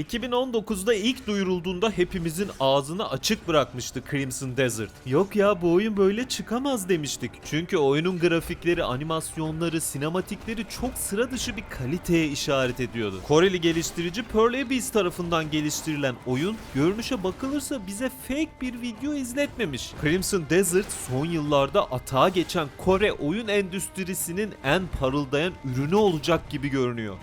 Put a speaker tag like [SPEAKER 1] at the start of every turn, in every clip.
[SPEAKER 1] 2019'da ilk duyurulduğunda hepimizin ağzını açık bırakmıştı Crimson Desert. Yok ya bu oyun böyle çıkamaz demiştik. Çünkü oyunun grafikleri, animasyonları, sinematikleri çok sıra dışı bir kaliteye işaret ediyordu. Koreli geliştirici Pearl Abyss tarafından geliştirilen oyun görünüşe bakılırsa bize fake bir video izletmemiş. Crimson Desert son yıllarda atağa geçen Kore oyun endüstrisinin en parıldayan ürünü olacak gibi görünüyor.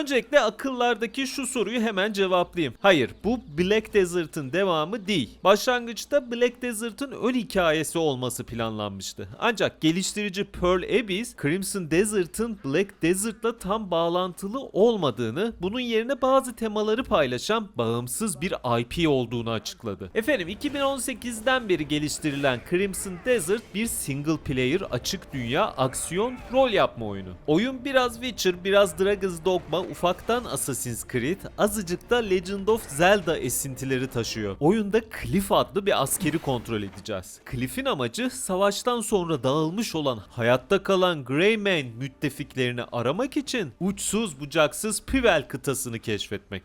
[SPEAKER 1] Öncelikle akıllardaki şu soruyu hemen cevaplayayım. Hayır, bu Black Desert'ın devamı değil. Başlangıçta Black Desert'ın ön hikayesi olması planlanmıştı. Ancak geliştirici Pearl Abyss, Crimson Desert'ın Black Desert'la tam bağlantılı olmadığını, bunun yerine bazı temaları paylaşan bağımsız bir IP olduğunu açıkladı. Efendim 2018'den beri geliştirilen Crimson Desert bir single player açık dünya aksiyon rol yapma oyunu. Oyun biraz Witcher, biraz Dragon's Dogma, ufaktan Assassin's Creed, azıcık da Legend of Zelda esintileri taşıyor. Oyunda Cliff adlı bir askeri kontrol edeceğiz. Cliff'in amacı savaştan sonra dağılmış olan hayatta kalan Greymane müttefiklerini aramak için uçsuz bucaksız Pivel kıtasını keşfetmek.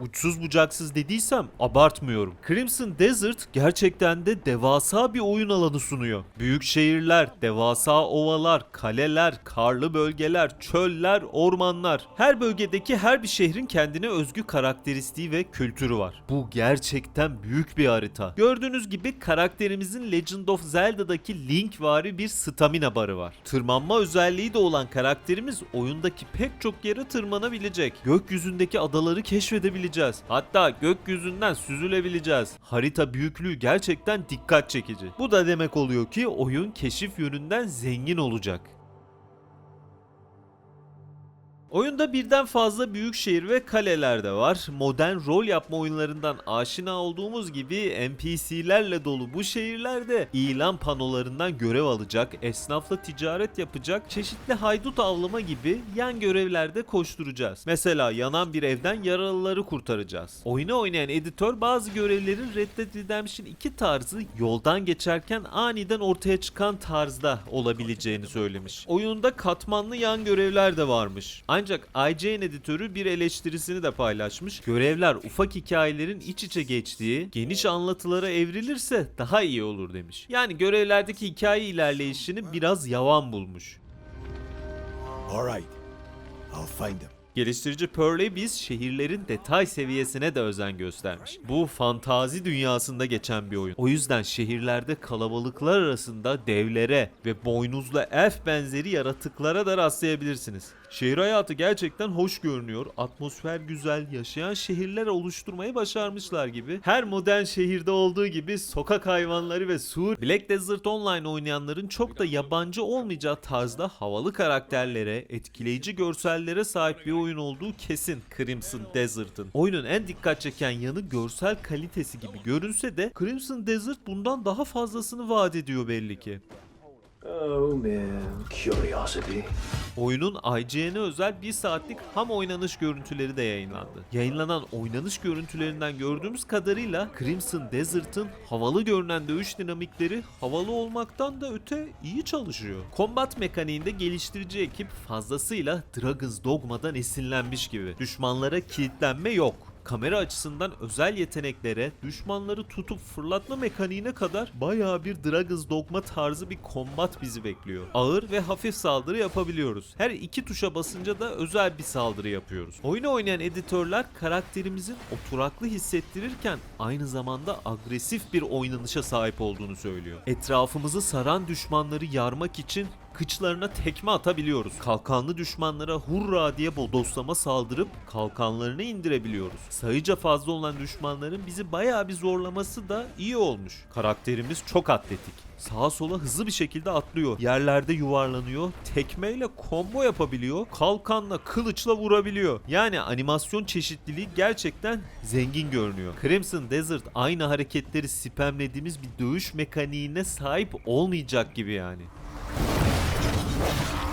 [SPEAKER 1] Uçsuz bucaksız dediysem abartmıyorum. Crimson Desert gerçekten de devasa bir oyun alanı sunuyor. Büyük şehirler, devasa ovalar, kaleler, karlı bölgeler, çöller, ormanlar. Her bölgedeki her bir şehrin kendine özgü karakteristiği ve kültürü var. Bu gerçekten büyük bir harita. Gördüğünüz gibi karakterimizin Legend of Zelda'daki Link vari bir stamina barı var. Tırmanma özelliği de olan karakterimiz oyundaki pek çok yere tırmanabilecek. Gökyüzündeki adaları keşfedebilecek süzülebileceğiz. Hatta gökyüzünden süzülebileceğiz. Harita büyüklüğü gerçekten dikkat çekici. Bu da demek oluyor ki oyun keşif yönünden zengin olacak. Oyunda birden fazla büyük şehir ve kaleler de var. Modern rol yapma oyunlarından aşina olduğumuz gibi NPC'lerle dolu bu şehirlerde ilan panolarından görev alacak, esnafla ticaret yapacak, çeşitli haydut avlama gibi yan görevlerde koşturacağız. Mesela yanan bir evden yaralıları kurtaracağız. Oyunu oynayan editör bazı görevlerin Red Dead Redemption 2 tarzı yoldan geçerken aniden ortaya çıkan tarzda olabileceğini söylemiş. Oyunda katmanlı yan görevler de varmış. Ancak IGN editörü bir eleştirisini de paylaşmış. Görevler ufak hikayelerin iç içe geçtiği, geniş anlatılara evrilirse daha iyi olur demiş. Yani görevlerdeki hikaye ilerleyişini biraz yavan bulmuş.
[SPEAKER 2] All right. I'll find him.
[SPEAKER 1] Geliştirici Abyss şehirlerin detay seviyesine de özen göstermiş. Bu fantazi dünyasında geçen bir oyun. O yüzden şehirlerde kalabalıklar arasında devlere ve boynuzlu elf benzeri yaratıklara da rastlayabilirsiniz. Şehir hayatı gerçekten hoş görünüyor. Atmosfer güzel, yaşayan şehirler oluşturmayı başarmışlar gibi. Her modern şehirde olduğu gibi sokak hayvanları ve sur Black Desert Online oynayanların çok da yabancı olmayacağı tarzda havalı karakterlere, etkileyici görsellere sahip bir oyun olduğu kesin Crimson Desert'ın. Oyunun en dikkat çeken yanı görsel kalitesi gibi görünse de Crimson Desert bundan daha fazlasını vaat ediyor belli ki.
[SPEAKER 3] Oh man, curiosity.
[SPEAKER 1] Oyunun IGN'e özel 1 saatlik ham oynanış görüntüleri de yayınlandı. Yayınlanan oynanış görüntülerinden gördüğümüz kadarıyla Crimson Desert'ın havalı görünen dövüş dinamikleri havalı olmaktan da öte iyi çalışıyor. Combat mekaniğinde geliştirici ekip fazlasıyla Dragon's Dogma'dan esinlenmiş gibi. Düşmanlara kilitlenme yok kamera açısından özel yeteneklere, düşmanları tutup fırlatma mekaniğine kadar bayağı bir Dragon's Dogma tarzı bir kombat bizi bekliyor. Ağır ve hafif saldırı yapabiliyoruz. Her iki tuşa basınca da özel bir saldırı yapıyoruz. Oyunu oynayan editörler karakterimizin oturaklı hissettirirken aynı zamanda agresif bir oynanışa sahip olduğunu söylüyor. Etrafımızı saran düşmanları yarmak için kıçlarına tekme atabiliyoruz. Kalkanlı düşmanlara hurra diye bodoslama saldırıp kalkanlarını indirebiliyoruz. Sayıca fazla olan düşmanların bizi bayağı bir zorlaması da iyi olmuş. Karakterimiz çok atletik. Sağa sola hızlı bir şekilde atlıyor. Yerlerde yuvarlanıyor. Tekmeyle combo yapabiliyor. Kalkanla, kılıçla vurabiliyor. Yani animasyon çeşitliliği gerçekten zengin görünüyor. Crimson Desert aynı hareketleri spamlediğimiz bir dövüş mekaniğine sahip olmayacak gibi yani. Let's go.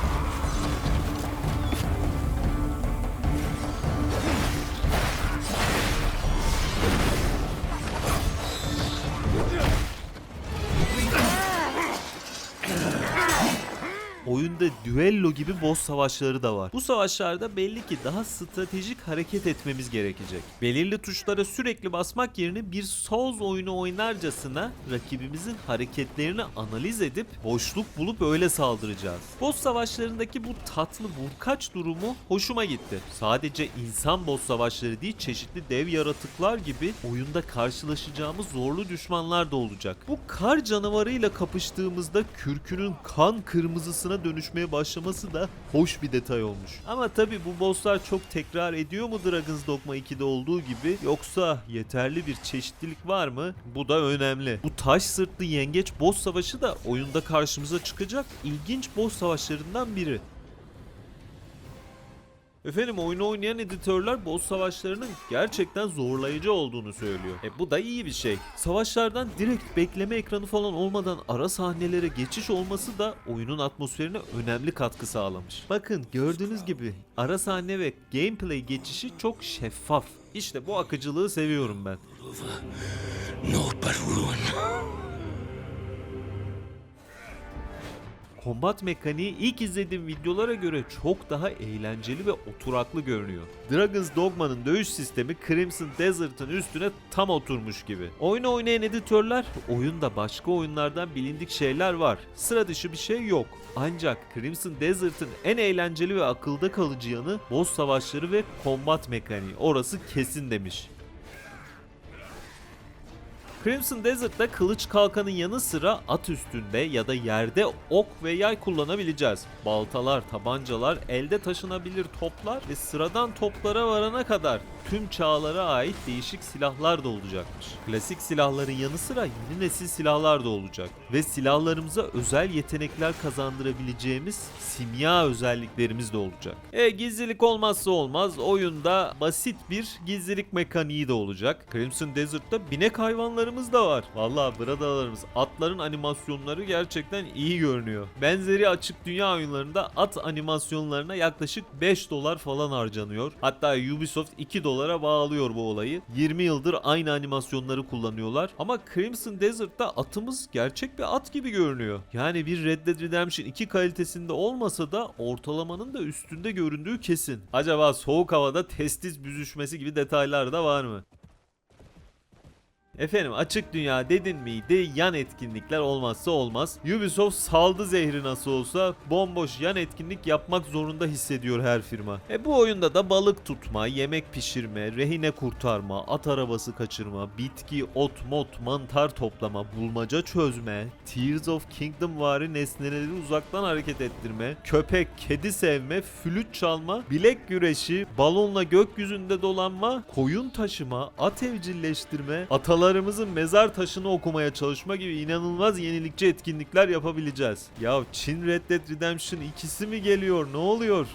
[SPEAKER 1] Oyunda düello gibi boss savaşları da var. Bu savaşlarda belli ki daha stratejik hareket etmemiz gerekecek. Belirli tuşlara sürekli basmak yerine bir Souls oyunu oynarcasına rakibimizin hareketlerini analiz edip boşluk bulup öyle saldıracağız. Boss savaşlarındaki bu tatlı vurkaç durumu hoşuma gitti. Sadece insan boss savaşları değil çeşitli dev yaratıklar gibi oyunda karşılaşacağımız zorlu düşmanlar da olacak. Bu kar canavarıyla kapıştığımızda kürkünün kan kırmızısına dönüşmeye başlaması da hoş bir detay olmuş. Ama tabi bu bosslar çok tekrar ediyor mu Dragon's Dogma 2'de olduğu gibi yoksa yeterli bir çeşitlilik var mı? Bu da önemli. Bu taş sırtlı yengeç boss savaşı da oyunda karşımıza çıkacak ilginç boss savaşlarından biri. Efendim oyunu oynayan editörler boss savaşlarının gerçekten zorlayıcı olduğunu söylüyor. E bu da iyi bir şey. Savaşlardan direkt bekleme ekranı falan olmadan ara sahnelere geçiş olması da oyunun atmosferine önemli katkı sağlamış. Bakın gördüğünüz gibi ara sahne ve gameplay geçişi çok şeffaf. İşte bu akıcılığı seviyorum ben.
[SPEAKER 4] No but ruin.
[SPEAKER 1] Kombat mekaniği ilk izlediğim videolara göre çok daha eğlenceli ve oturaklı görünüyor. Dragon's Dogma'nın dövüş sistemi Crimson Desert'ın üstüne tam oturmuş gibi. Oyunu oynayan editörler, oyunda başka oyunlardan bilindik şeyler var. Sıra dışı bir şey yok. Ancak Crimson Desert'ın en eğlenceli ve akılda kalıcı yanı boss savaşları ve kombat mekaniği. Orası kesin demiş. Crimson Desert'ta kılıç kalkanın yanı sıra at üstünde ya da yerde ok ve yay kullanabileceğiz. Baltalar, tabancalar, elde taşınabilir toplar ve sıradan toplara varana kadar tüm çağlara ait değişik silahlar da olacakmış. Klasik silahların yanı sıra yeni nesil silahlar da olacak. Ve silahlarımıza özel yetenekler kazandırabileceğimiz simya özelliklerimiz de olacak. E gizlilik olmazsa olmaz oyunda basit bir gizlilik mekaniği de olacak. Crimson Desert'ta binek hayvanlarımız da var. Vallahi bradalarımız atların animasyonları gerçekten iyi görünüyor. Benzeri açık dünya oyunlarında at animasyonlarına yaklaşık 5 dolar falan harcanıyor. Hatta Ubisoft 2 dolara bağlıyor bu olayı. 20 yıldır aynı animasyonları kullanıyorlar. Ama Crimson Desert'ta atımız gerçek bir at gibi görünüyor. Yani bir Red Dead Redemption 2 kalitesinde olmasa da ortalamanın da üstünde göründüğü kesin. Acaba soğuk havada testis büzüşmesi gibi detaylar da var mı? Efendim açık dünya dedin miydi yan etkinlikler olmazsa olmaz. Ubisoft saldı zehri nasıl olsa bomboş yan etkinlik yapmak zorunda hissediyor her firma. E bu oyunda da balık tutma, yemek pişirme, rehine kurtarma, at arabası kaçırma, bitki, ot, mot, mantar toplama, bulmaca çözme, Tears of Kingdom vari nesneleri uzaktan hareket ettirme, köpek, kedi sevme, flüt çalma, bilek güreşi, balonla gökyüzünde dolanma, koyun taşıma, at evcilleştirme, atalarımızın mezar taşını okumaya çalışma gibi inanılmaz yenilikçi etkinlikler yapabileceğiz. Ya Çin Red Dead Redemption ikisi mi geliyor? Ne oluyor?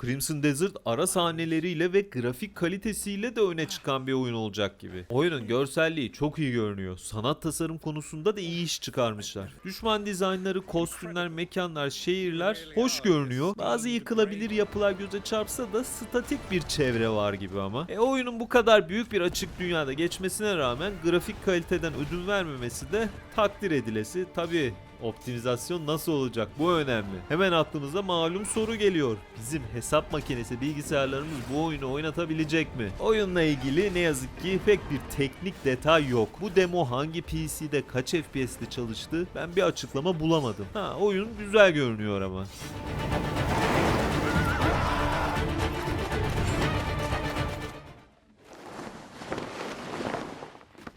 [SPEAKER 1] Crimson Desert ara sahneleriyle ve grafik kalitesiyle de öne çıkan bir oyun olacak gibi. Oyunun görselliği çok iyi görünüyor. Sanat tasarım konusunda da iyi iş çıkarmışlar. Düşman dizaynları, kostümler, mekanlar, şehirler hoş görünüyor. Bazı yıkılabilir yapılar göze çarpsa da statik bir çevre var gibi ama. E oyunun bu kadar büyük bir açık dünyada geçmesine rağmen grafik kaliteden ödün vermemesi de takdir edilesi. Tabii Optimizasyon nasıl olacak? Bu önemli. Hemen aklımıza malum soru geliyor. Bizim hesap makinesi bilgisayarlarımız bu oyunu oynatabilecek mi? Oyunla ilgili ne yazık ki pek bir teknik detay yok. Bu demo hangi PC'de kaç FPS'te çalıştı ben bir açıklama bulamadım. Ha oyun güzel görünüyor ama.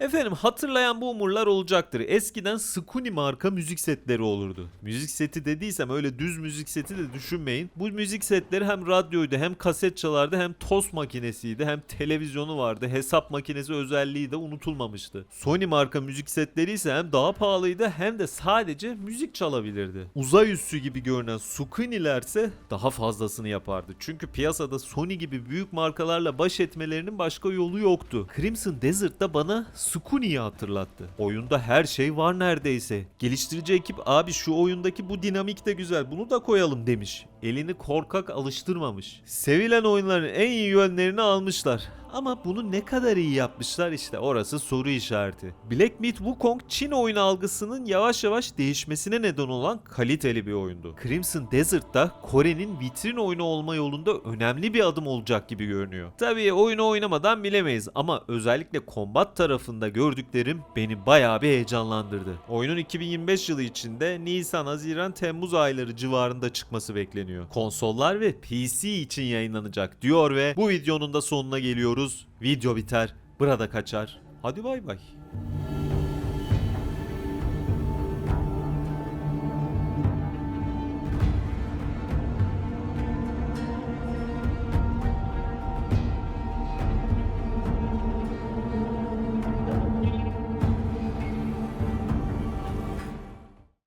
[SPEAKER 1] Efendim hatırlayan bu umurlar olacaktır. Eskiden Skuni marka müzik setleri olurdu. Müzik seti dediysem öyle düz müzik seti de düşünmeyin. Bu müzik setleri hem radyoydu hem kaset çalardı hem tost makinesiydi hem televizyonu vardı. Hesap makinesi özelliği de unutulmamıştı. Sony marka müzik setleri ise hem daha pahalıydı hem de sadece müzik çalabilirdi. Uzay üssü gibi görünen Skuni'lerse daha fazlasını yapardı. Çünkü piyasada Sony gibi büyük markalarla baş etmelerinin başka yolu yoktu. Crimson Desert'ta bana Skuni'yi hatırlattı. Oyunda her şey var neredeyse. Geliştirici ekip abi şu oyundaki bu dinamik de güzel bunu da koyalım demiş. Elini korkak alıştırmamış. Sevilen oyunların en iyi yönlerini almışlar. Ama bunu ne kadar iyi yapmışlar işte orası soru işareti. Black Myth Wukong Çin oyun algısının yavaş yavaş değişmesine neden olan kaliteli bir oyundu. Crimson Desert'ta Kore'nin vitrin oyunu olma yolunda önemli bir adım olacak gibi görünüyor. Tabii oyunu oynamadan bilemeyiz ama özellikle kombat tarafında gördüklerim beni bayağı bir heyecanlandırdı. Oyunun 2025 yılı içinde Nisan, Haziran, Temmuz ayları civarında çıkması bekleniyor. Konsollar ve PC için yayınlanacak diyor ve bu videonun da sonuna geliyoruz. Video biter, burada kaçar. Hadi bay bay.